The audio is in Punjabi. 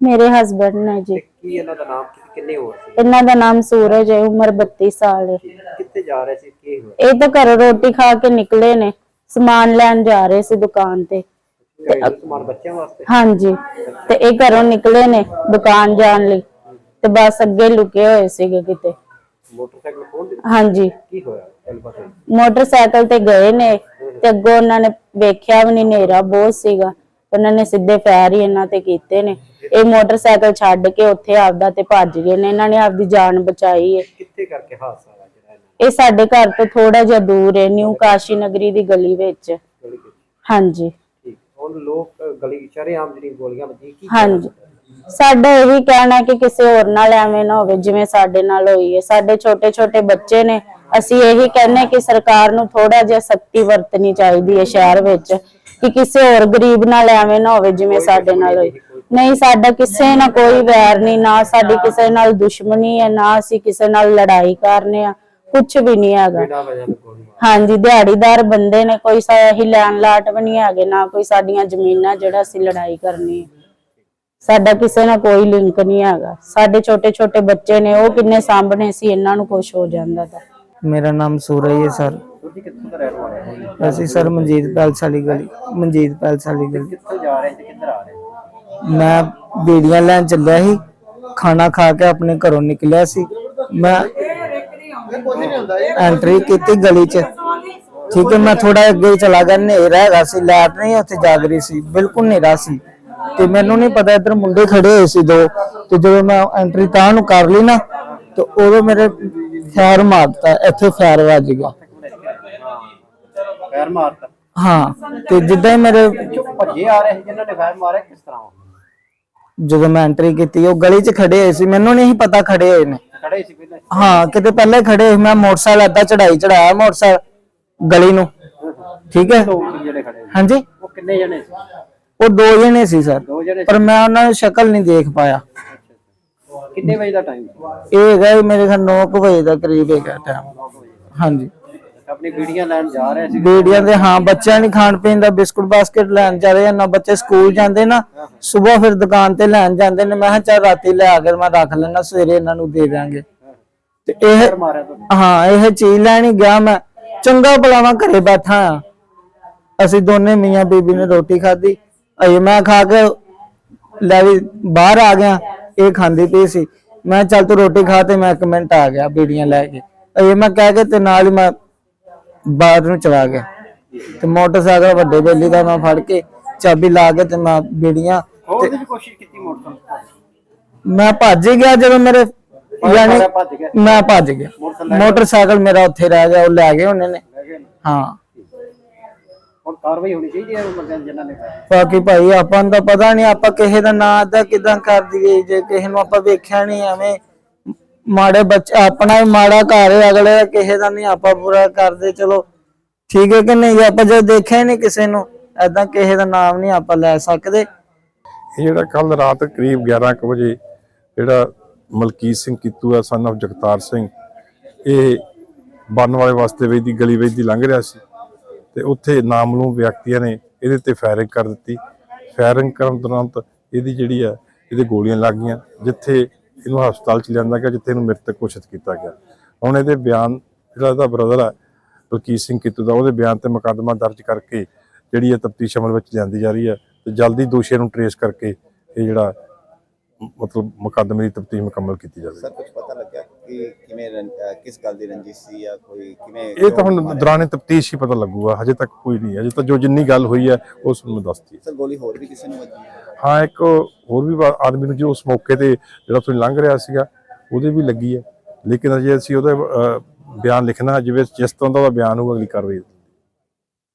ਮੇਰੇ ਹਸਬੰਡ ਨੇ ਜੀ। ਕੀ ਇਹਨਾਂ ਦਾ ਨਾਮ ਕੀ ਕਿੰਨੇ ਹੋਰ ਸੀ? ਇਹਨਾਂ ਦਾ ਨਾਮ ਸੂਰਜ ਹੈ ਉਮਰ 32 ਸਾਲ ਹੈ। ਕਿੱਥੇ ਜਾ ਰਹੇ ਸੀ ਕੀ ਹੋਇਆ? ਇਹ ਤਾਂ ਘਰੋਂ ਰੋਟੀ ਖਾ ਕੇ ਨਿਕਲੇ ਨੇ ਸਮਾਨ ਲੈਣ ਜਾ ਰਹੇ ਸੀ ਦੁਕਾਨ ਤੇ। ਘਰੇਲੂ ਸਮਾਨ ਬੱਚਿਆਂ ਵਾਸਤੇ? ਹਾਂਜੀ ਤੇ ਇਹ ਘਰੋਂ ਨਿਕਲੇ ਨੇ ਦੁਕਾਨ ਜਾਣ ਲਈ। ਤੇ ਬਸ ਅੱਗੇ ਲੁਕੇ ਹੋਏ ਸੀਗੇ ਕਿਤੇ। ਮੋਟਰਸਾਈਕਲ ਹਾਂਜੀ। ਕੀ ਹੋਇਆ ਗੱਲਬਾਤ ਹੋਈ? ਮੋਟਰਸਾਈਕਲ ਤੇ ਗਏ ਨੇ ਤੇ ਅੱਗੋਂ ਉਹਨਾਂ ਨੇ ਵੇਖਿਆ ਵੀ ਨਹੀਂ ਹਨੇਰਾ ਬਹੁਤ ਸੀਗਾ। ਉਹਨਾਂ ਨੇ ਸਿੱਧੇ ਫੈਰ ਹੀ ਇਹਨਾਂ ਤੇ ਕੀਤੇ ਨੇ। ਇਹ ਮੋਟਰਸਾਈਕਲ ਛੱਡ ਕੇ ਉੱਥੇ ਆਪਦਾ ਤੇ ਭੱਜ ਗਏ ਨੇ ਇਹਨਾਂ ਨੇ ਆਪਦੀ ਜਾਨ ਬਚਾਈ ਹੈ ਕਿੱਥੇ ਕਰਕੇ ਹਾਦਸਾ ਹੋਇਆ ਜਿਹੜਾ ਇਹਨਾਂ ਇਹ ਸਾਡੇ ਘਰ ਤੋਂ ਥੋੜਾ ਜਿਹਾ ਦੂਰ ਹੈ ਨਿਊ ਕਾਸ਼ੀ ਨਗਰੀ ਦੀ ਗਲੀ ਵਿੱਚ। ਨੇ ਗਲੀ ਵਿੱਚ। ਹਾਂਜੀ। ਠੀਕ। ਹੁਣ ਲੋਕ ਅ, ਗਲੀ ਸ਼ਰੇਆਮ ਜਿਹੜੀ ਗੋਲੀਆਂ ਵੱਜੀਆਂ ਕੀ ਹਾਂਜੀ। ਸਾਡਾ ਇਹੀ ਕਹਿਣਾ ਹੈ ਕਿ ਕਿਸੇ ਹੋਰ ਨਾਲ ਐਵੇਂ ਨਾ ਹੋਵੇ ਜਿਵੇਂ ਸਾਡੇ ਨਾਲ ਹੋਈ ਹੈ ਸਾਡੇ ਛੋਟੇ ਛੋਟੇ ਬੱਚੇ ਨੇ ਅਸੀਂ ਇਹੀ ਕਹਿੰਨੇ ਕਿ ਸਰਕਾਰ ਨੂੰ ਥੋੜਾ ਜਿਹਾ ਸਖਤੀ ਵਰਤਣੀ ਚਾਹੀਦੀ ਹੈ ਸ਼ਹਿਰ ਵਿੱਚ ਕਿ ਕਿਸੇ ਹੋਰ ਗਰੀਬ ਨਾਲ ਐਵੇਂ ਨਾ ਹੋਵੇ ਜਿਵੇਂ ਸਾਡੇ ਨਾਲ ਹੋਈ। ਨਹੀਂ ਸਾਡਾ ਕਿਸੇ ਨਾਲ ਕੋਈ ਵੈਰ ਨਹੀਂ ਨਾ ਸਾਡੀ ਕਿਸੇ ਨਾਲ ਦੁਸ਼ਮਣੀ ਹੈ ਨਾ ਅਸੀਂ ਕਿਸੇ ਨਾਲ ਲੜਾਈ ਕਰਨੇ ਆ ਕੁਝ ਵੀ ਨਹੀਂ ਹੈਗਾ। ਹਾਂਜੀ ਦਿਹਾੜੀਦਾਰ ਬੰਦੇ ਨੇ ਕੋਈ ਸਾ ਹੀ ਲੈਣ ਲਾਟ ਵੀ ਨਹੀਂ ਹੈਗੇ ਨਾ ਕੋਈ ਸਾਡੀਆਂ ਜ਼ਮੀਨਾਂ ਜਿਹੜਾ ਅਸੀਂ ਲੜਾਈ ਕਰਨੀ ਸਾਡਾ ਕਿਸੇ ਨਾਲ ਕੋਈ ਲਿੰਕ ਨਹੀਂ ਹੈਗਾ। ਸਾਡੇ ਛੋਟੇ ਛੋਟੇ ਬੱਚੇ ਨੇ ਉਹ ਕਿੰਨੇ ਸਾਂਭਣੇ ਸੀ ਇਹਨਾਂ ਨੂੰ ਕੁਝ ਹੋ ਜਾਂਦਾ ਤਾਂ। ਮੇਰਾ ਨਾਮ ਸੂਰਜ ਹੈ ਸਰ। ਤੁਸੀਂ ਕਿੱਥੋਂ ਦਾ ਰਹਿਣ ਵਾਲੇ ਹੋ? ਅਸੀਂ ਸਰ ਮਨਜੀਤ ਪੈਲਸ ਵਾਲੀ ਗਲੀ ਮਨਜੀਤ ਪੈਲਸ ਵਾਲੀ ਗਲੀ। ਕਿੱਥੋਂ ਜਾ ਮੈਂ ਬੀੜੀਆਂ ਲੈਣ ਚੱਲਿਆ ਸੀ ਖਾਣਾ ਖਾ ਕੇ ਆਪਣੇ ਘਰੋਂ ਨਿਕਲਿਆ ਸੀ। ਮੈਂ ਐਂਟਰੀ ਕੀਤੀ ਗਲੀ 'ਚ। ਠੀਕ ਹੈ ਮੈਂ ਥੋੜਾ ਅੱਗੇ ਚਲਾ ਗਿਆ ਹਨੇਰਾ ਹੈਗਾ ਸੀ ਲਾਈਟ ਨਹੀਂ ਉੱਥੇ ਜਾਗ ਰਹੀ ਸੀ ਬਿਲਕੁਲ ਹਨੇਰਾ ਸੀ। ਤੇ ਮੈਨੂੰ ਨਹੀਂ ਪਤਾ ਇੱਧਰ ਮੁੰਡੇ ਖੜੇ ਹੋਏ ਸੀ ਦੋ ਤੇ ਜਦੋਂ ਮੈਂ ਐਂਟਰੀ ਤਾਂ ਨੂੰ ਕਰ ਲਈ ਨਾ ਤੇ ਉਦੋਂ ਮੇਰੇ ਫਾਇਰ ਮਾਰਤਾ ਇੱਥੇ ਫਾਇਰ ਵੱਜ ਗਿਆ। ਫੈਰ ਮਾਰਤਾ। ਹਾਂ ਤੇ ਜਿੱਦਾਂ ਹੀ ਮੇਰੇ ਭੱਜੇ ਆ ਰਹੇ ਸੀ ਜਿਨ੍ਹਾਂ ਨੇ ਫੈਰ ਮਾਰਿਆ ਕਿਸ ਤਰ੍ਹਾਂ? ਜਦੋਂ ਮੈਂ ਐਂਟਰੀ ਕੀਤੀ ਉਹ ਗਲੀ 'ਚ ਖੜੇ ਹੋਏ ਸੀ ਮੈਨੂੰ ਨਹੀਂ ਪਤਾ ਖੜੇ ਹੋਏ ਨੇ। ਖੜੇ ਸੀ ਪਹਿਲਾਂ ਹਾਂ। ਕਿਤੇ ਪਹਿਲੇ ਖੜੇ ਹੋਏ ਮੈਂ ਮੋਟਰਸਾਈਕਲ ਏਦਾਂ ਚੜਾਈ ਚੜਾਇਆ ਮੋਟਰਸਾਈਕਲ ਗਲੀ ਨੂੰ। ਠੀਕ ਹੈ? ਲੋਕ ਸੀ ਜਿਹੜੇ ਖੜੇ ਸੀ। ਹਾਂਜੀ? ਉਹ ਕਿੰਨੇ ਜਣੇ ਸੀ? ਉਹ ਦੋ ਜਣੇ ਸੀ ਸਰ। ਦੋ ਜਣੇ ਪਰ ਮੈਂ ਉਹਨਾਂ ਦੀ ਸ਼ਕਲ ਨਹੀਂ ਦੇਖ ਪਾਇਆ। ਕਿੰਨੇ ਵਜੇ ਦਾ ਟਾਈਮ ਸੀ? ਇਹ ਹੈਗਾ ਜੀ ਮੇਰੇ ਖਿਆਲ 9 ਵਜੇ ਦਾ ਕਰੀਬ ਹੈਗਾ ਟਾਈਮ ਹਾਂਜੀ। ਆਪਣੀ ਬੀੜੀਆਂ ਲੈਣ ਜਾ ਰਹੇ ਸੀ। ਬੇੜੀਆਂ ਦੇ ਹਾਂ ਬੱਚਿਆਂ ਨੇ ਖਾਣ ਪੀਣ ਦਾ ਬਿਸਕੁਟ ਬਾਸਕਟ ਲੈਣ ਜਾ ਰਹੇ ਆ ਨਾ ਬੱਚੇ ਸਕੂਲ ਜਾਂਦੇ ਨਾ ਸਵੇਰ ਫਿਰ ਦੁਕਾਨ ਤੇ ਲੈਣ ਜਾਂਦੇ ਨੇ। ਮੈਂ ਕਿਹਾ ਰਾਤੀ ਲੈ ਆ ਕੇ ਮੈਂ ਰੱਖ ਲੈਣਾ ਸਵੇਰੇ ਇਹਨਾਂ ਨੂੰ ਦੇ ਦਾਂਗੇ ਤੇ ਇਹ ਹਾਂ ਇਹ ਚੀਜ਼ ਲੈਣੀ ਗਿਆ ਮੈਂ। ਚੰਗਾ ਭਲਾਵਾਂ ਘਰੇ ਬੈਠਾ ਆ। ਅਸੀਂ ਦੋਨੇ ਮੀਆਂ ਬੀਬੀ ਨੇ ਰੋਟੀ ਖਾਧੀ। ਅਜੇ ਮੈਂ ਖਾ ਕੇ ਲੈ ਵੀ ਬਾਹਰ ਆ ਗਿਆ ਇਹ ਖਾਂਦੀ ਪਈ ਸੀ। ਮੈਂ ਚੱਲ ਤੂੰ ਰੋਟੀ ਖਾ ਤੇ ਮੈਂ ਇੱਕ ਮਿੰਟ ਆ ਗਿਆ ਬੀੜੀਆਂ ਲੈ ਕੇ। ਅਜੇ ਮੈਂ ਕਹਿ ਕੇ ਤੇ ਨਾਲ ਹੀ ਮੈਂ ਬਾਹਰ ਨੂੰ ਚਲਾ ਗਿਆ। ਤੇ ਮੋਟਰਸਾਈਕਲ ਵੱਡੇ ਬੇਲੀ ਦਾ ਮੈਂ ਫੜ ਕੇ ਚਾਬੀ ਲਾ ਕੇ ਤੇ ਮੈਂ ਬੀੜੀਆਂ ਹੋਰ ਦੀ ਕੋਸ਼ਿਸ਼ ਕੀਤੀ ਮੋਟਰਸਾਈਕਲ ਮੈਂ ਭੱਜ ਹੀ ਗਿਆ ਜਦੋਂ ਮੇਰੇ ਯਾਨੀ ਮਾਰਿਆ ਭੱਜ ਗਿਆ। ਮੈਂ ਭੱਜ ਗਿਆ। ਮੋਟਰਸਾਈਕਲ ਮੇਰਾ ਉੱਥੇ ਰਹਿ ਗਿਆ ਉਹ ਲੈ ਗਏ ਉਹਨੇ ਨੇ। ਲੈ ਗਏ ਨੇ। ਹਾਂ। ਹੁਣ ਕਾਰਵਾਈ ਹੋਣੀ ਚਾਹੀਦੀ ਹੈ ਉਹ ਬੰਦਿਆਂ ਦੀ ਜਿਨ੍ਹਾਂ ਨੇ ਬਾਕੀ ਭਾਈ ਆਪਾਂ ਨੂੰ ਤਾਂ ਪਤਾ ਨਹੀਂ ਆਪਾਂ ਕਿਸੇ ਦਾ ਨਾਂ ਦਾ ਕਿਦਾਂ ਕਰ ਦਈਏ ਜੇ ਕਿਸੇ ਨੂੰ ਆਪਾਂ ਵੇਖਿਆ ਨਹੀਂ ਐਵੇਂ ਮਾੜੇ ਬੱਚੇ, ਆਪਣਾ ਹੀ ਮਾੜਾ ਘਰ ਹੈ, ਅਗਲੇ ਦਾ ਕਿਸੇ ਦਾ ਨਹੀਂ, ਆਪਾਂ ਬੁਰਾ ਕਰਦੇ, ਚਲੋ। ਠੀਕ ਹੈ ਕਿ ਨਹੀਂ? ਆਪਾਂ ਜੇ ਦੇਖਿਆ ਹੀ ਨਹੀਂ ਕਿਸੇ ਨੂੰ ਐਦਾਂ ਕਿਸੇ ਦਾ ਨਾਮ ਨਹੀਂ ਆਪਾਂ ਲੈ ਸਕਦੇ। ਇਹ ਜਿਹੜਾ ਕੱਲ ਰਾਤ ਕਰੀਬ 11 ਵਜੇ ਜਿਹੜਾ ਮਲਕੀਤ ਸਿੰਘ ਕੀਤੂ ਆ son of ਜਗਤਾਰ ਸਿੰਘ, ਇਹ ਬੰਨ ਵਾਲੇ ਵਾਸਤੇ ਵੇ ਦੀ ਗਲੀ ਵਿੱਚ ਦੀ ਲੰਘ ਰਿਹਾ ਸੀ। ਤੇ ਉੱਥੇ ਨਾਮਲੂਮ ਵਿਅਕਤੀਆਂ ਨੇ ਇਹਦੇ ਤੇ ਫਾਇਰਿੰਗ ਕਰ ਦਿੱਤੀ। ਫਾਇਰਿੰਗ ਕਰਨ ਤੁਰੰਤ ਇਹਦੀ ਜਿਹੜੀ ਆ ਇਹਦੇ ਗੋਲੀਆਂ ਲੱਗ ਗਈਆਂ, ਜਿੱਥੇ ਇਹਨੂੰ ਹਸਪਤਾਲ ਚ ਲਿਆਂਦਾ ਗਿਆ ਜਿੱਥੇ ਇਹਨੂੰ ਮ੍ਰਿਤਕ ਘੋਸ਼ਿਤ ਕੀਤਾ ਗਿਆ। ਹੁਣ ਇਹਦੇ ਬਿਆਨ ਜਿਹੜਾ ਇਹਦਾ ਬ੍ਰਦਰ ਆ ਬਲਕੀਤ ਸਿੰਘ ਕੀਤੂ ਦਾ ਉਹਦੇ ਬਿਆਨ ਤੇ ਮੁਕੱਦਮਾ ਦਰਜ ਕਰਕੇ ਜਿਹੜੀ ਹੈ ਤਫਤੀਸ਼ ਅਮਲ ਵਿੱਚ ਜਾਂਦੀ ਜਾ ਰਹੀ ਹੈ ਤੇ ਜਲਦੀ ਦੋਸ਼ੀਆਂ ਨੂੰ ਟਰੇਸ ਕਰਕੇ ਇਹ ਜਿਹੜਾ ਮਤਲਬ ਮੁਕੱਦਮੇ ਦੀ ਤਫਤੀਸ਼ ਮੁਕੰਮਲ ਕੀਤੀ ਜਾਵੇ। ਸਰ ਕੁਝ ਪਤਾ ਲੱਗਿਆ ਕਿ ਕਿਵੇਂ ਕਿਸ ਗੱਲ ਦੀ ਰੰਜਿਸ਼ ਸੀ ਜਾਂ ਕੋਈ ਕਿਵੇਂ ਇਹ ਤਾਂ ਹੁਣ ਦੌਰਾਨੇ ਤਫਤੀਸ਼ ਹੀ ਪਤਾ ਲੱਗੂਗਾ ਹਜੇ ਤੱਕ ਕੋਈ ਨਹੀਂ ਹੈ। ਹਜੇ ਤਾਂ ਜੋ ਜਿੰਨੀ ਗੱਲ ਹੋਈ ਹੈ ਉਹ ਤੁਹਾਨੂੰ ਦੱਸਤੀ ਹੈ। ਸਰ ਗੋਲੀ ਹੋਰ ਵੀ ਕਿਸੇ ਨੂੰ ਵੱਜੀ ਹਾਂ, ਇੱਕ ਹੋਰ ਵੀ ਆਦਮੀ ਨੂੰ ਜੋ ਉਸ ਮੌਕੇ ਤੇ ਜਿਹੜਾ ਤੁਸੀਂ ਲੰਘ ਰਿਹਾ ਸੀਗਾ, ਉਹਦੇ ਵੀ ਲੱਗੀ ਹੈ। ਲੇਕਿਨ ਅਜੇ ਅਸੀਂ ਉਹਦਾ ਬਿਆਨ ਲਿਖਣਾ ਜਿਵੇਂ ਜਿਸ ਤਰ੍ਹਾਂ ਦਾ ਉਹਦਾ ਬਿਆਨ ਹੋਊ, ਅਗਲੀ ਕਾਰਵਾਈ